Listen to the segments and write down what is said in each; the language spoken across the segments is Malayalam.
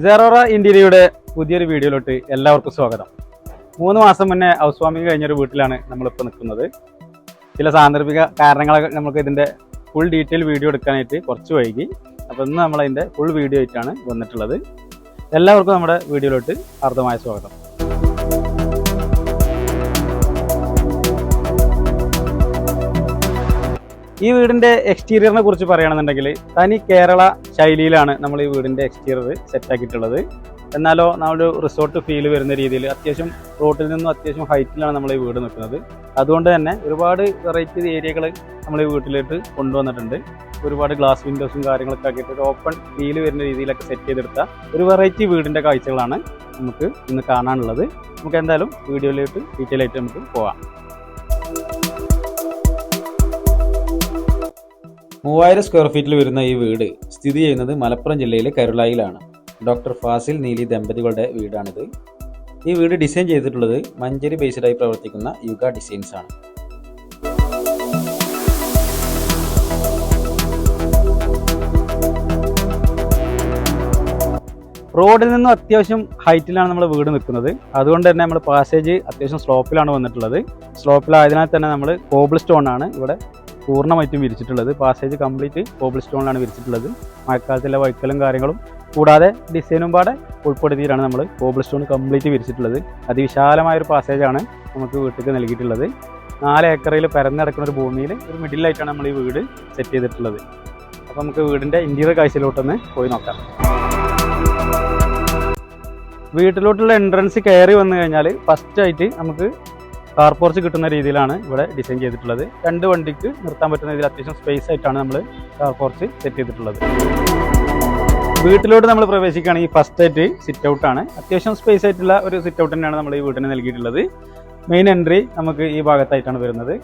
സെറോറ ഇന്ത്യയുടെ പുതിയൊരു വീഡിയോയിലോട്ട് എല്ലാവർക്കും സ്വാഗതം. മൂന്ന് മാസം മുന്നേ ഹൗസ് കഴിഞ്ഞൊരു വീട്ടിലാണ് നമ്മളിപ്പോൾ നിൽക്കുന്നത്. ചില സാന്ദർഭിക കാരണങ്ങളൊക്കെ നമുക്ക് ഇതിന്റെ ഫുൾ ഡീറ്റെയിൽ വീഡിയോ എടുക്കാനായിട്ട് കുറച്ച് വൈകി. അപ്പോൾ ഇന്ന് നമ്മളതിന്റെ ഫുൾ വീഡിയോ ആയിട്ടാണ് വന്നിട്ടുള്ളത്. എല്ലാവർക്കും നമ്മുടെ വീഡിയോയിലോട്ട് അർദ്ധമായ സ്വാഗതം. ഈ വീടിന്റെ എക്സ്റ്റീരിയറിനെ കുറിച്ച് പറയുകയാണെന്നുണ്ടെങ്കിൽ തനി കേരള ശൈലിയിലാണ് നമ്മൾ ഈ വീടിന്റെ എക്സ്റ്റീരിയർ സെറ്റ് ആക്കിയിട്ടുള്ളത്. എന്നാലോ നമ്മളൊരു റിസോർട്ട് ഫീൽ വരുന്ന രീതിയിൽ അത്യാവശ്യം റോട്ടിൽ നിന്നും അത്യാവശ്യം ഹൈറ്റിലാണ് നമ്മൾ ഈ വീട് നിൽക്കുന്നത്. അതുകൊണ്ട് തന്നെ ഒരുപാട് വെറൈറ്റി ഏരിയകൾ നമ്മൾ ഈ വീട്ടിലേക്ക് കൊണ്ടുവന്നിട്ടുണ്ട്. ഒരുപാട് ഗ്ലാസ് വിൻഡോസും കാര്യങ്ങളൊക്കെ ആക്കിയിട്ട് ഒരു ഓപ്പൺ ഫീൽ വരുന്ന രീതിയിലൊക്കെ സെറ്റ് ചെയ്തെടുത്ത ഒരു വെറൈറ്റി വീടിന്റെ കാഴ്ചകളാണ് നമുക്ക് ഇന്ന് കാണാനുള്ളത്. നമുക്ക് എന്തായാലും വീഡിയോയിലോട്ട് ഡീറ്റെയിൽ ആയിട്ട് നമുക്ക് പോവാം. മൂവായിരം സ്ക്വയർ ഫീറ്റിൽ വരുന്ന ഈ വീട് സ്ഥിതി ചെയ്യുന്നത് മലപ്പുറം ജില്ലയിലെ കരുളായിലാണ്. ഡോക്ടർ ഫാസിൽ നീലി ദമ്പതികളുടെ വീടാണിത്. ഈ വീട് ഡിസൈൻ ചെയ്തിട്ടുള്ളത് മഞ്ചേരി ബേസ്ഡായി പ്രവർത്തിക്കുന്ന യുഗ ഡിസൈൻസ് ആണ്. റോഡിൽ നിന്നും അത്യാവശ്യം ഹൈറ്റിലാണ് നമ്മൾ വീട് നിൽക്കുന്നത്. അതുകൊണ്ട് തന്നെ നമ്മൾ പാസേജ് അത്യാവശ്യം സ്ലോപ്പിലാണ് വന്നിട്ടുള്ളത്. സ്ലോപ്പിലായതിനാൽ തന്നെ നമ്മൾ കോബിൾ സ്റ്റോൺ ആണ് ഇവിടെ പൂർണമായിട്ടും വിരിച്ചിട്ടുള്ളത്. പാസേജ് കംപ്ലീറ്റ് കോബിൾ സ്റ്റോണിലാണ് വിരിച്ചിട്ടുള്ളത്. മഴക്കാലത്തിലെ വൈക്കലും കാര്യങ്ങളും. കൂടാതെ ഡിസൈനും പാടെ ഉൾപ്പെടുത്തിയിട്ടാണ് നമ്മൾ കോബിൾ സ്റ്റോൺ കംപ്ലീറ്റ് വിരിച്ചിട്ടുള്ളത്. അതിവിശാലമായ ഒരു പാസേജാണ് നമുക്ക് വീട്ടിലേക്ക് നൽകിയിട്ടുള്ളത്. നാല് ഏക്കറിൽ പരന്നിടക്കുന്ന ഒരു ഭൂമിയിൽ ഒരു മിഡിലായിട്ടാണ് നമ്മൾ ഈ വീട് സെറ്റ് ചെയ്തിട്ടുള്ളത്. അപ്പോൾ നമുക്ക് വീടിന്റെ ഇന്റീരിയർ കാഴ്ചയിലോട്ടൊന്ന് പോയി നോക്കാം. വീട്ടിലോട്ടുള്ള എൻട്രൻസ് കയറി വന്നു കഴിഞ്ഞാൽ ഫസ്റ്റ് ആയിട്ട് നമുക്ക് കാർ പോർച്ച് കിട്ടുന്ന രീതിയിലാണ് ഇവിടെ ഡിസൈൻ ചെയ്തിട്ടുള്ളത്. രണ്ട് വണ്ടിക്ക് നിർത്താൻ പറ്റുന്ന രീതിയിൽ അത്യാവശ്യം സ്പേസ് ആയിട്ടാണ് നമ്മൾ കാർ പോർച്ച് സെറ്റ് ചെയ്തിട്ടുള്ളത്. വീട്ടിലോട്ട് നമ്മൾ പ്രവേശിക്കുകയാണെങ്കിൽ ഫസ്റ്റ് ആയിട്ട് സിറ്റ് ഔട്ട് ആണ്. അത്യാവശ്യം സ്പേസ് ആയിട്ടുള്ള ഒരു സിറ്റ് ഔട്ട് തന്നെയാണ് നമ്മൾ ഈ വീട്ടിന് നൽകിയിട്ടുള്ളത്. മെയിൻ എൻട്രി നമുക്ക് ഈ ഭാഗത്തായിട്ടാണ് വരുന്നത്.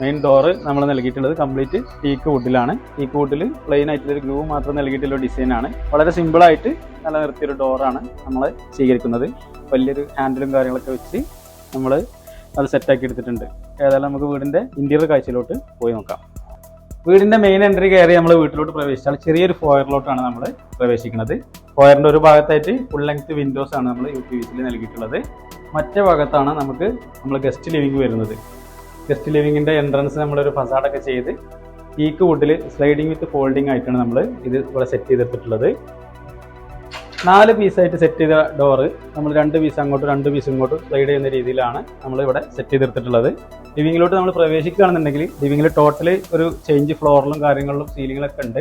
മെയിൻ ഡോറ് നമ്മൾ നൽകിയിട്ടുള്ളത് കംപ്ലീറ്റ് ടീക്ക് വുഡിലാണ് ടീക്ക് വുഡിൽ പ്ലെയിൻ ആയിട്ടുള്ള ഒരു ഗ്ലൂ മാത്രം നൽകിയിട്ടുള്ള ഡിസൈനാണ് വളരെ സിമ്പിളായിട്ട് നിലനിർത്തിയൊരു ഡോറാണ് നമ്മൾ സ്വീകരിക്കുന്നത്. വലിയൊരു ഹാൻഡിലും കാര്യങ്ങളൊക്കെ വെച്ച് നമ്മൾ അത് സെറ്റാക്കി എടുത്തിട്ടുണ്ട്. ഏതായാലും നമുക്ക് വീടിന്റെ ഇന്റീരിയർ കാഴ്ചയിലോട്ട് പോയി നോക്കാം. വീടിന്റെ മെയിൻ എൻട്രി കയറി നമ്മൾ വീട്ടിലോട്ട് പ്രവേശിച്ചാൽ ചെറിയൊരു ഫോയറിലോട്ടാണ് നമ്മൾ പ്രവേശിക്കുന്നത്. ഫോയറിന്റെ ഒരു ഭാഗത്തായിട്ട് ഫുൾ ലെങ്ത് വിൻഡോസ് ആണ് നമ്മൾ യു പി നൽകിയിട്ടുള്ളത്. മറ്റേ ഭാഗത്താണ് നമുക്ക് നമ്മൾ ഗസ്റ്റ് ലിവിംഗ് വരുന്നത്. ഗസ്റ്റ് ലിവിങ്ങിന്റെ എൻട്രൻസ് നമ്മളൊരു ഫസാഡൊക്കെ ചെയ്ത് ഈക്ക് വുഡിൽ സ്ലൈഡിങ് വിത്ത് ഫോൾഡിംഗ് ആയിട്ടാണ് നമ്മൾ ഇത് ഇവിടെ സെറ്റ് ചെയ്തെടുത്തിട്ടുള്ളത് നാല് പീസായിട്ട് സെറ്റ് ചെയ്ത ഡോറ് നമ്മൾ രണ്ട് പീസ് അങ്ങോട്ടും രണ്ട് പീസ് ഇങ്ങോട്ടും സ്ലൈഡ് ചെയ്യുന്ന രീതിയിലാണ് നമ്മൾ ഇവിടെ സെറ്റ് ചെയ്തെടുത്തിട്ടുള്ളത്. ലിവിങ്ങിലോട്ട് നമ്മൾ പ്രവേശിക്കുകയാണെന്നുണ്ടെങ്കിൽ ലിവിങ്ങിൽ ടോട്ടലി ഒരു ചേഞ്ച് ഫ്ലോറിലും കാര്യങ്ങളിലും സീലിങ്ങിലൊക്കെ ഉണ്ട്.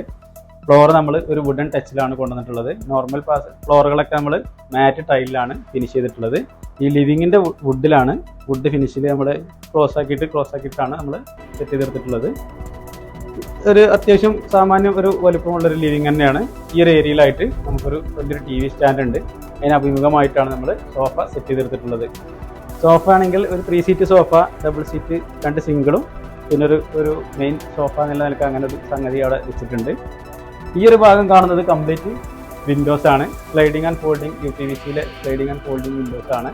ഫ്ലോർ നമ്മൾ ഒരു വുഡൻ ടച്ചിലാണ് കൊണ്ടുവന്നിട്ടുള്ളത്. നോർമൽ പാസ് ഫ്ലോറുകളൊക്കെ നമ്മൾ മാറ്റ് ടൈലിലാണ് ഫിനിഷ് ചെയ്തിട്ടുള്ളത്. ഈ ലിവിങ്ങിന്റെ വുഡിലാണ് വുഡ് ഫിനിഷിൽ നമ്മൾ ക്രോസ് ആക്കിയിട്ട് ക്രോസ് ആക്കിയിട്ടാണ് നമ്മൾ സെറ്റ് ചെയ്തെടുത്തിട്ടുള്ളത്. ഒരു അത്യാവശ്യം സാമാന്യം ഒരു വലുപ്പമുള്ള ഒരു ലിവിങ് തന്നെയാണ്. ഈ ഒരു ഏരിയയിലായിട്ട് നമുക്കൊരു വലിയൊരു ടി വി സ്റ്റാൻഡ് ഉണ്ട്. അതിന് അഭിമുഖമായിട്ടാണ് നമ്മൾ സോഫ സെറ്റ് ചെയ്തെടുത്തിട്ടുള്ളത്. സോഫ ആണെങ്കിൽ ഒരു three seat sofa double seat രണ്ട് സിംഗിളും പിന്നെ ഒരു ഒരു മെയിൻ സോഫ എന്നുള്ള നിലയ്ക്ക് അങ്ങനെ ഒരു സംഗതി അവിടെ വെച്ചിട്ടുണ്ട്. ഈ ഒരു ഭാഗം കാണുന്നത് കംപ്ലീറ്റ് വിൻഡോസ് ആണ്. Sliding and folding U T V സിയിലെ സ്ലൈഡിങ് ആൻഡ് ഫോൾഡിങ് വിൻഡോസ് ആണ്.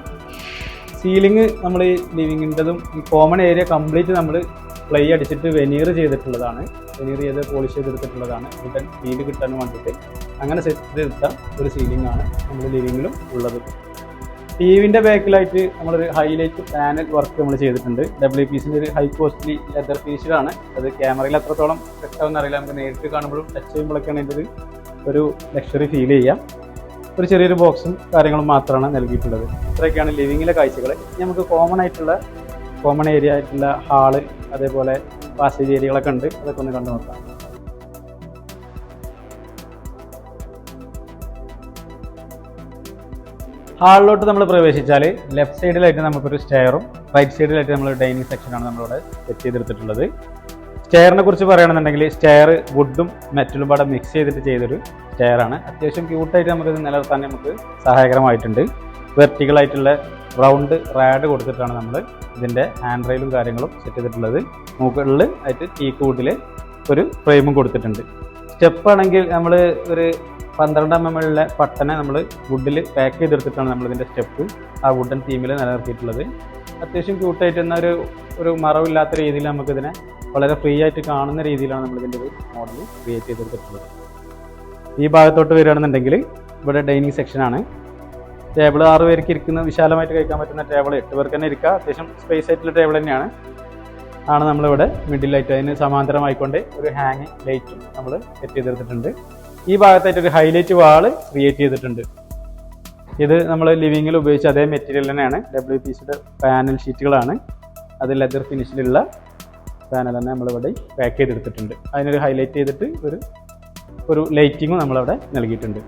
സീലിംഗ് നമ്മൾ ഈ ലിവിങ്ങിന്റെതും ഈ കോമൺ ഏരിയ കംപ്ലീറ്റ് നമ്മൾ പ്ലൈ അടിച്ചിട്ട് വെനീർ ചെയ്തിട്ടുള്ളതാണ്. വെനീർ ചെയ്ത് പോളിഷ് ചെയ്തെടുത്തിട്ടുള്ളതാണ്. ഇതിന്റെ ഫീൽ കിട്ടാൻ വേണ്ടിയിട്ട്. അങ്ങനെ സെറ്റ് ചെയ്തെടുത്ത ഒരു സീലിംഗ് ആണ് നമ്മുടെ ലിവിങ്ങിലും ഉള്ളത്. ടി വിന്റെ ബാക്കിലായിട്ട് നമ്മളൊരു ഹൈലൈറ്റ് പാനൽ വർക്ക് നമ്മൾ ചെയ്തിട്ടുണ്ട്. ഡബ്ല്യു പീസിന്റെ ഒരു ഹൈ കോസ്റ്റ്ലി ലെതർ പീസിലാണ് അത് ക്യാമറയിൽ അത്രത്തോളം വ്യക്തമെന്ന് അറിയില്ല. നമുക്ക് നേരിട്ട് കാണുമ്പോഴും ടച്ച് ചെയ്യുമ്പോഴൊക്കെയാണ് ഇതിൽ ഒരു ലക്ഷറി ഫീൽ ചെയ്യാം ഒരു ചെറിയൊരു ബോക്സും കാര്യങ്ങളും മാത്രമാണ് നൽകിയിട്ടുള്ളത്. ഇത്രയൊക്കെയാണ് ലിവിങ്ങിലെ കാഴ്ചകൾ നമുക്ക് കോമൺ ആയിട്ടുള്ള കോമൺ ഏരിയ ആയിട്ടുള്ള ഹാൾ അതേപോലെ പാസേജ് ഏരിയകളൊക്കെ ഉണ്ട്. അതൊക്കെ ഒന്ന് കണ്ടു നോക്കാം. ഹാളിലോട്ട് നമ്മൾ പ്രവേശിച്ചാൽ ലെഫ്റ്റ് സൈഡിലായിട്ട് നമുക്കൊരു സ്റ്റെയറും റൈറ്റ് സൈഡിലായിട്ട് നമ്മൾ ഡൈനിങ് സെക്ഷനാണ് നമ്മളിവിടെ സെറ്റ് ചെയ്തെടുത്തിട്ടുള്ളത്. സ്റ്റെയറിനെ കുറിച്ച് പറയുകയാണെന്നുണ്ടെങ്കിൽ സ്റ്റെയർ വുഡും മെറ്റലും പാടെ മിക്സ് ചെയ്തിട്ട് ചെയ്തൊരു സ്റ്റെയറാണ് അത്യാവശ്യം ക്യൂട്ടായിട്ട് നമുക്കിത് നിലനിർത്താൻ നമുക്ക് സഹായകരമായിട്ടുണ്ട്. വെർട്ടിക്കലായിട്ടുള്ള റൗണ്ട് റാഡ് കൊടുത്തിട്ടാണ് നമ്മൾ ഇതിന്റെ ഹാൻഡ് റെയിലും കാര്യങ്ങളും സെറ്റ് ചെയ്തിട്ടുള്ളത് മുകളിൽ ആയിട്ട് ടീ കൂട്ടിൽ ഒരു ഫ്രെയിമും കൊടുത്തിട്ടുണ്ട്. സ്റ്റെപ്പ് ആണെങ്കിൽ നമ്മൾ ഒരു പന്ത്രണ്ട് എം എമ്മിലുള്ള പട്ടനെ നമ്മൾ വുഡിൽ പാക്ക് ചെയ്തെടുത്തിട്ടാണ് നമ്മൾ ഇതിന്റെ സ്റ്റെപ്പ് ആ വുഡൻ തീമിൽ നിലനിർത്തിയിട്ടുള്ളത്. അത്യാവശ്യം ക്യൂട്ടായിട്ട് എന്ന ഒരു ഒരു മറവില്ലാത്ത രീതിയിൽ നമുക്കിതിനെ വളരെ ഫ്രീ ആയിട്ട് കാണുന്ന രീതിയിലാണ് നമ്മൾ ഇതിന്റെ ഒരു മോഡൽ ക്രിയേറ്റ് ചെയ്തെടുത്തിട്ടുള്ളത്. ഈ ഭാഗത്തോട്ട് വരികയാണെന്നുണ്ടെങ്കിൽ ഇവിടെ ഡൈനിങ് സെക്ഷനാണ് ടേബിൾ ആറ് പേർക്ക് ഇരിക്കുന്ന വിശാലമായിട്ട് കഴിക്കാൻ പറ്റുന്ന ടേബിൾ എട്ട് പേർക്ക് തന്നെ ഇരിക്കുക അത്യാവശ്യം സ്പേസ് ആയിട്ടുള്ള ടേബിൾ തന്നെയാണ്. ആണ് നമ്മളിവിടെ മിഡിൽ ലൈറ്റ് അതിന് സമാന്തരമായിക്കൊണ്ട് ഒരു ഹാങ് ലൈറ്റ് നമ്മൾ സെറ്റ് ചെയ്തെടുത്തിട്ടുണ്ട്. ഈ ഭാഗത്തായിട്ട് ഒരു ഹൈലൈറ്റ് വാൾ ക്രിയേറ്റ് ചെയ്തിട്ടുണ്ട്. ഇത് നമ്മൾ ലിവിങ്ങിൽ ഉപയോഗിച്ച അതേ മെറ്റീരിയൽ തന്നെയാണ്. ഡബ്ല്യു പി സിയുടെ പാനൽ ഷീറ്റുകളാണ് അത് ലെതർ ഫിനിഷിലുള്ള പാനൽ തന്നെ നമ്മളിവിടെ പാക്ക് ചെയ്തെടുത്തിട്ടുണ്ട്. അതിനൊരു ഹൈലൈറ്റ് ചെയ്തിട്ട് ഒരു ഒരു ലൈറ്റിങ്ങും നമ്മളവിടെ നൽകിയിട്ടുണ്ട്.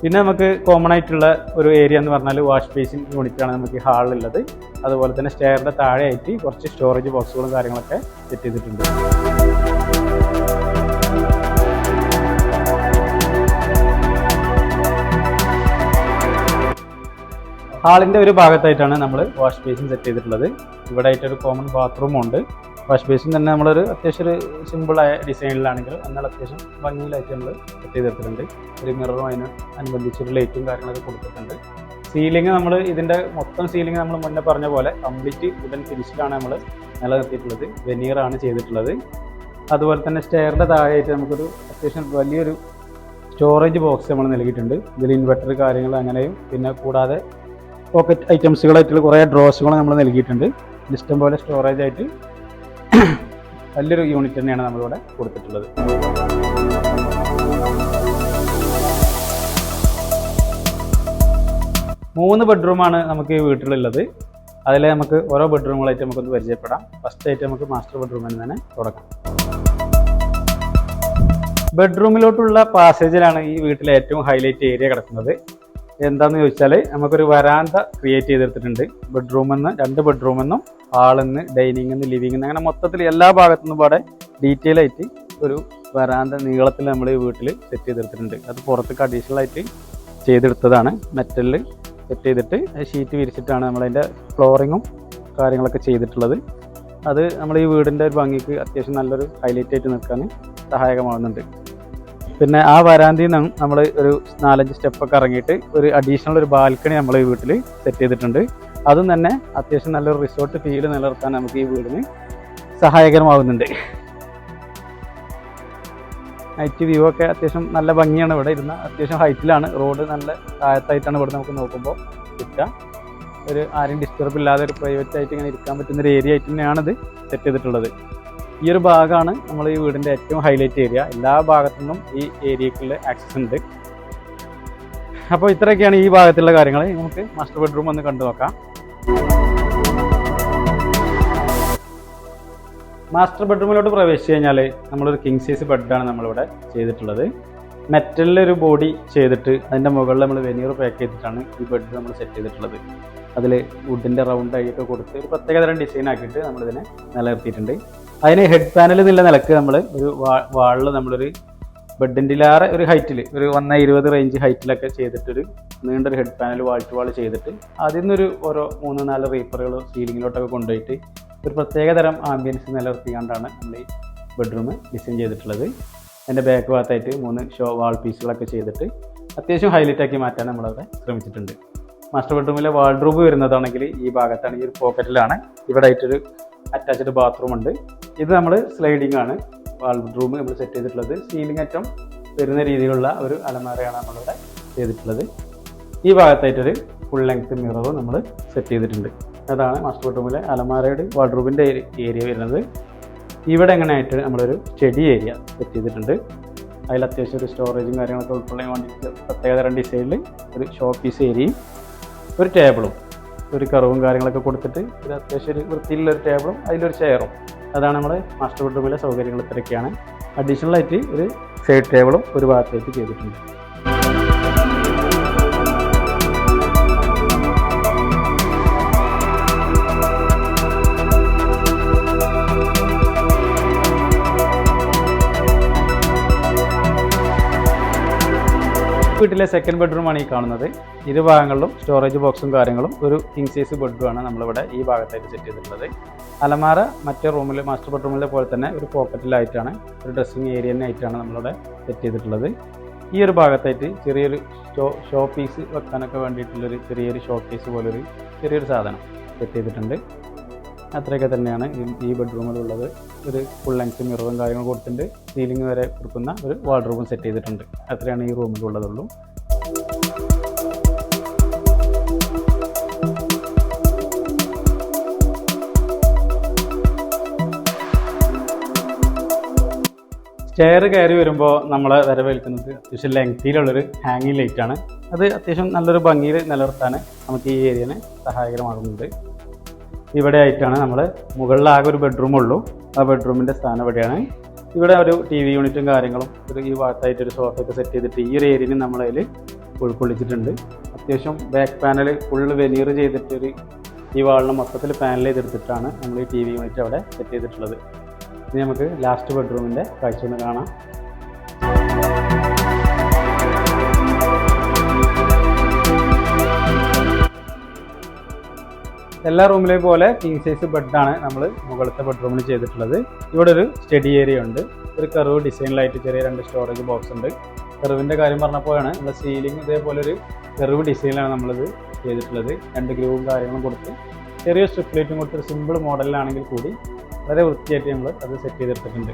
പിന്നെ നമുക്ക് കോമൺ ആയിട്ടുള്ള ഒരു ഏരിയ എന്ന് പറഞ്ഞാൽ വാഷ് ബേസിൻ യൂണിറ്റാണ് നമുക്ക് ഹാളിലുള്ളത് അതുപോലെ തന്നെ സ്റ്റെയറിന്റെ താഴെയായിട്ട് കുറച്ച് സ്റ്റോറേജ് ബോക്സുകളും കാര്യങ്ങളൊക്കെ സെറ്റ് ചെയ്തിട്ടുണ്ട്. ഹാളിന്റെ ഒരു ഭാഗത്തായിട്ടാണ് നമ്മൾ വാഷ് ബേസിൻ സെറ്റ് ചെയ്തിട്ടുള്ളത്. ഇവിടെ ആയിട്ടൊരു കോമൺ ബാത്റൂമും ഉണ്ട്. വാഷ് ബേസിൻ തന്നെ നമ്മളൊരു അത്യാവശ്യം ഒരു സിമ്പിളായ ഡിസൈനിലാണെങ്കിലും എന്നാൽ അത്യാവശ്യം ഭംഗിയിലായിട്ട് നമ്മൾ സെറ്റ് ചെയ്തിട്ടുണ്ട് ഒരു മിററും അതിന് അനുബന്ധിച്ചൊരു ലൈറ്റും കാര്യങ്ങളൊക്കെ കൊടുത്തിട്ടുണ്ട്. സീലിംഗ് നമ്മൾ ഇതിന്റെ മൊത്തം സീലിംഗ് നമ്മൾ മുന്നേ പറഞ്ഞ പോലെ കംപ്ലീറ്റ് വുഡൻ ഫിനിഷിലാണ് നമ്മൾ നിലനിർത്തിയിട്ടുള്ളത്. വെനീറാണ് ചെയ്തിട്ടുള്ളത്. അതുപോലെ തന്നെ സ്റ്റെയറിന്റെ താഴെയായിട്ട് നമുക്കൊരു അത്യാവശ്യം വലിയൊരു സ്റ്റോറേജ് ബോക്സ് നമ്മൾ നൽകിയിട്ടുണ്ട്. ഇതിൽ ഇൻവെർട്ടർ കാര്യങ്ങൾ അങ്ങനെയും പിന്നെ കൂടാതെ പോക്കറ്റ് ഐറ്റംസുകളായിട്ടുള്ള കുറേ ഡ്രോസുകൾ നമ്മൾ നൽകിയിട്ടുണ്ട്. ഇഷ്ടം പോലെ സ്റ്റോറേജ് ആയിട്ട് വലിയൊരു യൂണിറ്റ് തന്നെയാണ് നമ്മളിവിടെ കൊടുത്തിട്ടുള്ളത്. മൂന്ന് ബെഡ്റൂമാണ് നമുക്ക് ഈ വീട്ടിലുള്ളത്. അതിൽ നമുക്ക് ഓരോ ബെഡ്റൂമുകളായിട്ട് നമുക്കൊന്ന് പരിചയപ്പെടാം. ഫസ്റ്റ് ആയിട്ട് നമുക്ക് മാസ്റ്റർ ബെഡ്റൂമിൽ തന്നെ തുടങ്ങാം. ബെഡ്റൂമിലോട്ടുള്ള പാസേജിലാണ് ഈ വീട്ടിലെ ഏറ്റവും ഹൈലൈറ്റ് ഏരിയ കിടക്കുന്നത്. എന്താണെന്ന് ചോദിച്ചാൽ നമുക്കൊരു വരാന്ത ക്രിയേറ്റ് ചെയ്തെടുത്തിട്ടുണ്ട്. ബെഡ്റൂമെന്ന് രണ്ട് ബെഡ്റൂമെന്നും ഹാളിന്ന് ഡൈനിങ് ലിവിംഗ് അങ്ങനെ മൊത്തത്തിൽ എല്ലാ ഭാഗത്തുനിന്നും പാടെ ഡീറ്റെയിൽ ആയിട്ട് ഒരു വരാന്ത നീളത്തിൽ നമ്മൾ ഈ വീട്ടിൽ സെറ്റ് ചെയ്തെടുത്തിട്ടുണ്ട്. അത് പുറത്തേക്ക് അഡീഷണൽ ആയിട്ട് ചെയ്തെടുത്തതാണ്. മെറ്റലിൽ സെറ്റ് ചെയ്തിട്ട് ഷീറ്റ് വിരിച്ചിട്ടാണ് നമ്മളതിന്റെ ഫ്ലോറിങ്ങും കാര്യങ്ങളൊക്കെ ചെയ്തിട്ടുള്ളത്. അത് നമ്മൾ ഈ വീടിന്റെ ഒരു ഭംഗിക്ക് അത്യാവശ്യം നല്ലൊരു ഹൈലൈറ്റ് ആയിട്ട് നിൽക്കാൻ സഹായകമാകുന്നുണ്ട് പിന്നെ ആ വരാന്തിയിൽ നിന്നും നമ്മൾ ഒരു നാലഞ്ച് സ്റ്റെപ്പൊക്കെ ഇറങ്ങിയിട്ട് ഒരു അഡീഷണൽ ഒരു ബാൽക്കണി നമ്മൾ ഈ വീട്ടിൽ സെറ്റ് ചെയ്തിട്ടുണ്ട്. അതും തന്നെ അത്യാവശ്യം നല്ലൊരു റിസോർട്ട് ഫീൽ നിലനിർത്താൻ നമുക്ക് ഈ വീടിന് സഹായകരമാകുന്നുണ്ട് നൈറ്റ് വ്യൂ ഒക്കെ അത്യാവശ്യം നല്ല ഭംഗിയാണ് ഇവിടെ. ഇരുന്ന അത്യാവശ്യം ഹൈറ്റിലാണ് റോഡ് നല്ല താഴത്തായിട്ടാണ് ഇവിടെ നമുക്ക് നോക്കുമ്പോൾ കിട്ടുക ഒരു ആരും ഡിസ്റ്റർബ് ഇല്ലാതെ ഒരു പ്രൈവറ്റ് ആയിട്ട് ഇങ്ങനെ ഇരിക്കാൻ പറ്റുന്ന ഒരു ഏരിയ ആയിട്ട് തന്നെയാണ് ഇത് സെറ്റ് ചെയ്തിട്ടുള്ളത്. ഈ ഒരു ഭാഗമാണ് നമ്മൾ ഈ വീടിന്റെ ഏറ്റവും ഹൈലൈറ്റ് ഏരിയ എല്ലാ ഭാഗത്തു നിന്നും ഈ ഏരിയക്കുള്ള ആക്സസ് ഉണ്ട്. അപ്പോൾ ഇത്രയൊക്കെയാണ് ഈ ഭാഗത്തുള്ള കാര്യങ്ങൾ. നമുക്ക് മാസ്റ്റർ ബെഡ്റൂം ഒന്ന് കണ്ടു നോക്കാം. മാസ്റ്റർ ബെഡ്റൂമിലോട്ട് പ്രവേശിച്ച് കഴിഞ്ഞാൽ നമ്മളൊരു കിങ് സൈസ് ബെഡാണ് നമ്മളിവിടെ ചെയ്തിട്ടുള്ളത്. മെറ്റലിലൊരു ബോഡി ചെയ്തിട്ട് അതിന്റെ മുകളിൽ നമ്മൾ വെനീർ പാക്ക് ചെയ്തിട്ടാണ് ഈ ബെഡ് നമ്മൾ സെറ്റ് ചെയ്തിട്ടുള്ളത്. അതിൽ വുഡിന്റെ റൗണ്ട് ആയിട്ട് കൊടുത്ത് ഒരു പ്രത്യേകതരം ഡിസൈൻ ആക്കിയിട്ട് നമ്മളിതിനെ നിലനിർത്തിയിട്ടുണ്ട്. അതിന് ഹെഡ് പാനൽ എന്നുള്ള നിലയ്ക്ക് നമ്മൾ ഒരു വാളിൽ നമ്മളൊരു ബെഡിന്റെലാറെ ഒരു ഹൈറ്റിൽ ഒരു ഒന്ന് ഇരുപത് റേഞ്ച് ഹൈറ്റിലൊക്കെ ചെയ്തിട്ടൊരു നീണ്ടൊരു head panel wall to wall ചെയ്തിട്ട് അതിൽ നിന്നൊരു ഓരോ മൂന്ന് നാല് റീപ്പറുകൾ സീലിങ്ങിലോട്ടൊക്കെ കൊണ്ടുപോയിട്ട് ഒരു പ്രത്യേക തരം ആംബിയൻസ് നിലനിർത്തിക്കൊണ്ടാണ് നമ്മൾ ഈ ബെഡ്റൂം ഡിസൈൻ ചെയ്തിട്ടുള്ളത്. അതിന്റെ ബാക്ക് ഭാഗത്തായിട്ട് മൂന്ന് ഷോ വാൾ പീസുകളൊക്കെ ചെയ്തിട്ട് അത്യാവശ്യം ഹൈലൈറ്റ് ആക്കി മാറ്റാൻ നമ്മളവിടെ ശ്രമിച്ചിട്ടുണ്ട്. മാസ്റ്റർ ബെഡ്റൂമിലെ വാൾഡ്രോബ് വരുന്നതാണെങ്കിൽ ഈ ഭാഗത്താണ് ഈ ഒരു പോക്കറ്റിലാണ് ഇവിടെ ആയിട്ടൊരു അറ്റാച്ച്ഡ് ബാത്റൂം ഉണ്ട്. ഇത് നമ്മൾ സ്ലൈഡിംഗ് ആണ്. വാൾഡ്രോബ് നമ്മൾ സെറ്റ് ചെയ്തിട്ടുള്ളത്. സീലിംഗ് അറ്റം വരുന്ന രീതിയിലുള്ള ഒരു അലമാരയാണ് നമ്മളിവിടെ ചെയ്തിട്ടുള്ളത്. ഈ ഭാഗത്തായിട്ടൊരു ഫുൾ ലെങ്ത് മിററും നമ്മൾ സെറ്റ് ചെയ്തിട്ടുണ്ട്. അതാണ് മാസ്റ്റർ ബെഡ്റൂമിലെ അലമാരയുടെ വാർഡ്രോബിന്റെ ഏരിയ വരുന്നത്. ഇവിടെ എങ്ങനെയായിട്ട് നമ്മളൊരു ചെടി ഏരിയ സെറ്റ് ചെയ്തിട്ടുണ്ട്. അതിൽ അത്യാവശ്യം ഒരു സ്റ്റോറേജും കാര്യങ്ങളൊക്കെ ഉൾക്കൊള്ളാൻ വേണ്ടിയിട്ട് രണ്ട് ഡിസൈനിൽ ഒരു ഷോ പീസ് ഏരിയയും ഒരു ടേബിളും ഒരു കറവും കാര്യങ്ങളൊക്കെ കൊടുത്തിട്ട് ഒരു അത്യാവശ്യം ഒരു വൃത്തിയിലുള്ള ഒരു ടേബിളും അതിലൊരു ചെയറും അതാണ് നമ്മുടെ മാസ്റ്റർ ബെഡ്റൂമിലെ സൗകര്യങ്ങൾ ഇത്രയൊക്കെയാണ്. അഡീഷണൽ ആയിട്ട് ഒരു സൈഡ് ടേബിളും ഒരു ഭാഗത്തേക്ക് ചെയ്തിട്ടുണ്ട്. വീട്ടിലെ സെക്കൻഡ് ബെഡ്റൂമാണ് ഈ കാണുന്നത്. ഇരു ഭാഗങ്ങളിലും സ്റ്റോറേജ് ബോക്സും കാര്യങ്ങളും ഒരു കിങ് സൈസ് ബെഡ്റൂമാണ് നമ്മളിവിടെ ഈ ഭാഗത്തായിട്ട് സെറ്റ് ചെയ്തിട്ടുള്ളത്. അലമാര മറ്റേ റൂമിൽ മാസ്റ്റർ ബെഡ്റൂമിലെ പോലെ തന്നെ ഒരു പോക്കറ്റിലായിട്ടാണ് ഒരു ഡ്രസ്സിങ് ഏരിയ ആയിട്ടാണ് നമ്മളിവിടെ സെറ്റ് ചെയ്തിട്ടുള്ളത്. ഈ ഒരു ഭാഗത്തായിട്ട് ചെറിയൊരു ഷോ ഷോ പീസ് വെക്കാനൊക്കെ വേണ്ടിയിട്ടുള്ളൊരു ചെറിയൊരു ഷോ പീസ് പോലൊരു ചെറിയൊരു സാധനം സെറ്റ് ചെയ്തിട്ടുണ്ട്. അത്രയൊക്കെ തന്നെയാണ് ഈ- ബെഡ്റൂമിലുള്ളത് ഒരു ഫുൾ ലെങ്ത് മിററും കാര്യങ്ങളും കൊടുത്തിട്ടുണ്ട്. സീലിംഗ് വരെ കൊടുക്കുന്ന ഒരു വാർഡ്രോബും സെറ്റ് ചെയ്തിട്ടുണ്ട്. അത്രയാണ് ഈ റൂമിലുള്ളതുള്ളൂ സ്റ്റെയർ കയറി വരുമ്പോൾ നമ്മൾ വരവേൽക്കുന്നത് അത്യാവശ്യം ലെങ്തിയിലുള്ളൊരു ഹാങ്ങിങ് ലൈറ്റ് ആണ്. അത് അത്യാവശ്യം നല്ലൊരു ഭംഗിയിൽ നിലനിർത്താൻ നമുക്ക് ഈ ഏരിയനെ സഹായകരമാകുന്നുണ്ട്. ഇവിടെ ആയിട്ടാണ് നമ്മൾ മുകളിൽ ആകെ ഒരു ബെഡ്റൂം ഉള്ളൂ. ആ ബെഡ്റൂമിന്റെ സ്ഥാനം ഇവിടെയാണ്. ഇവിടെ ഒരു ടി വി യൂണിറ്റും കാര്യങ്ങളും ഒരു ഈ ഭാഗത്തായിട്ട് ഒരു സോഫയൊക്കെ സെറ്റ് ചെയ്തിട്ട് ഈ ഒരു ഏരിയയിൽ നമ്മളതിൽ ഉൾക്കൊള്ളിച്ചിട്ടുണ്ട്. അത്യാവശ്യം ബാക്ക് പാനൽ ഫുള്ള് വെനീർ ചെയ്തിട്ടൊരു ഈ വാളിന് മൊത്തത്തിൽ പാനൽ ചെയ്തെടുത്തിട്ടാണ് നമ്മൾ ഈ ടി വി യൂണിറ്റ് അവിടെ സെറ്റ് ചെയ്തിട്ടുള്ളത്. ഇനി നമുക്ക് ലാസ്റ്റ് ബെഡ്റൂമിന്റെ കാഴ്ച ഒന്ന് കാണാം. എല്ലാ റൂമിലെയും പോലെ കിങ് സൈസ് ബെഡാണ് നമ്മൾ മുകളിലത്തെ ബെഡ്റൂമിൽ ചെയ്തിട്ടുള്ളത്. ഇവിടെ ഒരു സ്റ്റഡി ഏരിയ ഉണ്ട്. ഒരു കർവ് ഡിസൈനിലായിട്ട് ചെറിയ രണ്ട് സ്റ്റോറേജ് ബോക്സ് ഉണ്ട്. കർവിന്റെ കാര്യം പറഞ്ഞപ്പോഴാണ് നമ്മുടെ സീലിംഗ് ഇതേപോലെ ഒരു കർവ് ഡിസൈനിലാണ് നമ്മളിത് ചെയ്തിട്ടുള്ളത്. രണ്ട് ഗ്രൂവും കാര്യങ്ങളും കൊടുത്ത് ചെറിയ സ്ട്രിപ്പ് ലൈറ്റും കൊടുത്ത് ഒരു സിമ്പിൾ മോഡലിലാണെങ്കിൽ കൂടി വളരെ വൃത്തിയായിട്ട് നമ്മൾ അത് സെറ്റ് ചെയ്തെടുത്തിട്ടുണ്ട്.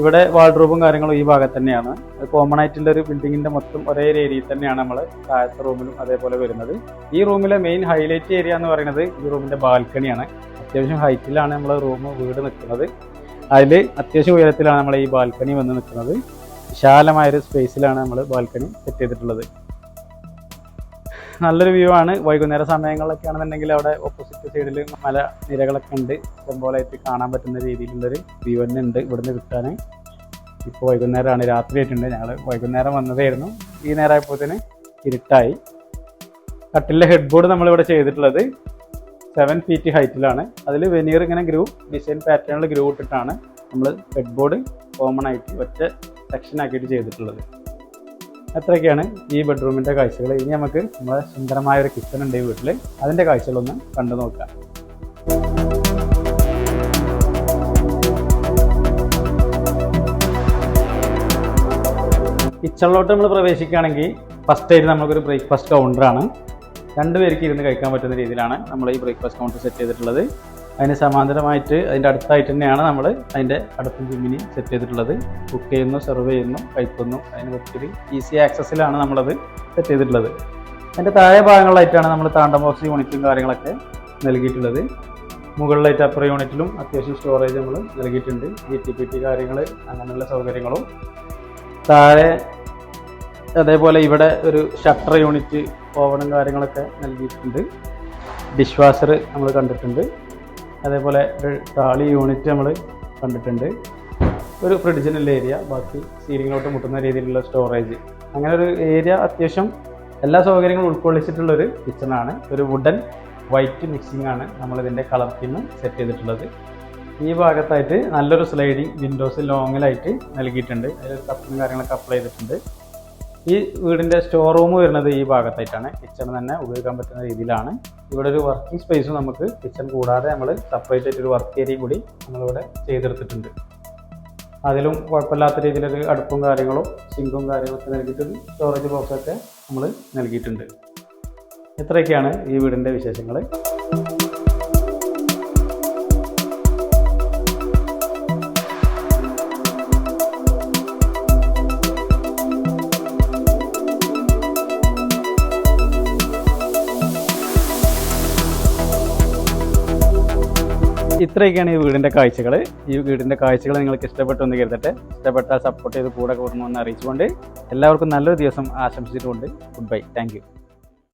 ഇവിടെ വാൾഡ്രോബും കാര്യങ്ങളും ഈ ഭാഗത്ത് തന്നെയാണ്. കോമൺ ആയിട്ടുള്ള ഒരു ബിൽഡിങ്ങിന്റെ മൊത്തം ഒരു ഏരിയയിൽ തന്നെയാണ് നമ്മൾ താഴത്തെ റൂമിലും അതേപോലെ വരുന്നത്. ഈ റൂമിലെ മെയിൻ ഹൈലൈറ്റ് ഏരിയ എന്ന് പറയുന്നത് ഈ റൂമിന്റെ ബാൽക്കണിയാണ് അത്യാവശ്യം ഹൈറ്റിലാണ് നമ്മൾ റൂം വീട് നിൽക്കുന്നത്. അതിൽ അത്യാവശ്യം ഉയരത്തിലാണ് നമ്മൾ ഈ ബാൽക്കണി വന്ന് നിൽക്കുന്നത്. വിശാലമായൊരു സ്പേസിലാണ് നമ്മൾ ബാൽക്കണി സെറ്റ് ചെയ്തിട്ടുള്ളത്. നല്ലൊരു വ്യൂ ആണ്. വൈകുന്നേര സമയങ്ങളിലൊക്കെ ആണെന്നുണ്ടെങ്കിൽ അവിടെ ഓപ്പോസിറ്റ് സൈഡിൽ മല നിരകളൊക്കെ ഉണ്ട്. ഇഷ്ടംപോലെയായിട്ട് കാണാൻ പറ്റുന്ന രീതിയിലുള്ളൊരു വ്യൂ തന്നെ ഉണ്ട് ഇവിടുന്ന് കിട്ടാൻ. ഇപ്പോൾ വൈകുന്നേരമാണ് രാത്രി ആയിട്ടുണ്ട്. ഞങ്ങൾ വൈകുന്നേരം വന്നതായിരുന്നു. ഈ നേരമായപ്പോഴത്തേന് ഇരുട്ടായി. കട്ടിലെ ഹെഡ് ബോർഡ് നമ്മളിവിടെ ചെയ്തിട്ടുള്ളത് സെവൻ ഫീറ്റ് ഹൈറ്റിലാണ് അതിൽ വെനീർ ഇങ്ങനെ ഗ്രൂ ഡിസൈൻ പാറ്റേണിൽ ഗ്രൂ ഇട്ടിട്ടാണ് നമ്മൾ ഹെഡ് ബോർഡ് കോമൺ ആയിട്ട് ഒറ്റ സെക്ഷൻ ആക്കിയിട്ട് ചെയ്തിട്ടുള്ളത്. അത്രയൊക്കെയാണ് ഈ ബെഡ്റൂമിന്റെ കാഴ്ചകൾ. ഇനി നമുക്ക് നമ്മുടെ സുന്ദരമായ ഒരു കിച്ചൺ ഉണ്ട് ഈ വീട്ടിൽ അതിന്റെ കാഴ്ചകളൊന്ന് കണ്ടു നോക്കാം. കിച്ചണിലോട്ട് നമ്മൾ പ്രവേശിക്കുകയാണെങ്കിൽ ഫസ്റ്റ് ആയിട്ട് നമുക്കൊരു ബ്രേക്ക്ഫാസ്റ്റ് കൗണ്ടറാണ് രണ്ടുപേർക്ക് ഇരുന്ന് കഴിക്കാൻ പറ്റുന്ന രീതിയിലാണ് നമ്മൾ ഈ ബ്രേക്ക്ഫാസ്റ്റ് കൗണ്ടർ സെറ്റ് ചെയ്തിട്ടുള്ളത്. അതിന് സമാന്തരമായിട്ട് അതിന്റെ അടുത്തായിട്ട് തന്നെയാണ് നമ്മൾ അതിന്റെ അടുത്ത ജിമ്മിനി സെറ്റ് ചെയ്തിട്ടുള്ളത്. കുക്ക് ചെയ്യുന്നു സെർവ് ചെയ്യുന്നു കഴിക്കുന്നു അതിന് ഒത്തിരി ഈസി ആക്സസിലാണ് നമ്മളത് സെറ്റ് ചെയ്തിട്ടുള്ളത്. അതിന്റെ താഴെ ഭാഗങ്ങളിലായിട്ടാണ് നമ്മൾ താണ്ടം ബോക്സ് യൂണിറ്റും കാര്യങ്ങളൊക്കെ നൽകിയിട്ടുള്ളത്. മുകളിലായിട്ട് അപ്പർ യൂണിറ്റിലും അത്യാവശ്യം സ്റ്റോറേജ് നമ്മൾ നൽകിയിട്ടുണ്ട്. ജി ടി പി ടി കാര്യങ്ങൾ അങ്ങനെയുള്ള സൗകര്യങ്ങളും. താഴെ അതേപോലെ ഇവിടെ ഒരു ഷട്ടർ യൂണിറ്റ് ഓവണും കാര്യങ്ങളൊക്കെ നൽകിയിട്ടുണ്ട്. ഡിഷ് വാഷർ നമ്മൾ കണ്ടിട്ടുണ്ട്. അതേപോലെ ഒരു താളി യൂണിറ്റ് നമ്മൾ കണ്ടിട്ടുണ്ട്. ഒരു ഫ്രിഡ്ജിനുള്ള ഏരിയ ബാക്കി സീലിങ്ങിലോട്ട് മുട്ടുന്ന രീതിയിലുള്ള സ്റ്റോറേജ് അങ്ങനെ ഒരു ഏരിയ അത്യാവശ്യം എല്ലാ സൗകര്യങ്ങളും ഉൾക്കൊള്ളിച്ചിട്ടുള്ളൊരു കിച്ചണാണ് ഒരു വുഡൻ വൈറ്റ് മിക്സിംഗ് ആണ് നമ്മളിതിന്റെ കളർ തീം സെറ്റ് ചെയ്തിട്ടുള്ളത്. ഈ ഭാഗത്തായിട്ട് നല്ലൊരു സ്ലൈഡിങ് വിൻഡോസ് ലോങ്ങിലായിട്ട് നൽകിയിട്ടുണ്ട്. അതിൽ കപ്പും കാര്യങ്ങളൊക്കെ അപ്ലൈ ചെയ്തിട്ടുണ്ട്. ഈ വീടിന്റെ സ്റ്റോർ റൂം വരുന്നത് ഈ ഭാഗത്തായിട്ടാണ്. കിച്ചൺ തന്നെ ഉപയോഗിക്കാൻ പറ്റുന്ന രീതിയിലാണ്. ഇവിടെ ഒരു വർക്കിംഗ് സ്പേസ് നമുക്ക് കിച്ചൺ കൂടാതെ നമ്മൾ സെപ്പറേറ്റ് ആയിട്ട് ഒരു വർക്ക് ഏരിയ കൂടി നമ്മളിവിടെ ചെയ്തെടുത്തിട്ടുണ്ട്. അതിലും കുഴപ്പമില്ലാത്ത രീതിയിലൊരു അടുപ്പും കാര്യങ്ങളും സിങ്കും കാര്യങ്ങളൊക്കെ നൽകിയിട്ടുണ്ട് സ്റ്റോറേജ് ബോക്സൊക്കെ നമ്മൾ നൽകിയിട്ടുണ്ട്. ഇത്രയൊക്കെയാണ് ഈ വീടിന്റെ വിശേഷങ്ങൾ ഇത്രയൊക്കെയാണ് ഈ വീടിന്റെ കാഴ്ചകൾ ഈ വീടിന്റെ കാഴ്ചകൾ നിങ്ങൾക്ക് ഇഷ്ടപ്പെട്ടു എന്ന് കരുതട്ടെ. ഇഷ്ടപ്പെട്ടാൽ സപ്പോർട്ട് ചെയ്ത് കൂടെ കൂടണമെന്ന് അറിയിച്ചുകൊണ്ട് എല്ലാവർക്കും നല്ലൊരു ദിവസം ആശംസിച്ചുകൊണ്ട് ഗുഡ് ബൈ താങ്ക്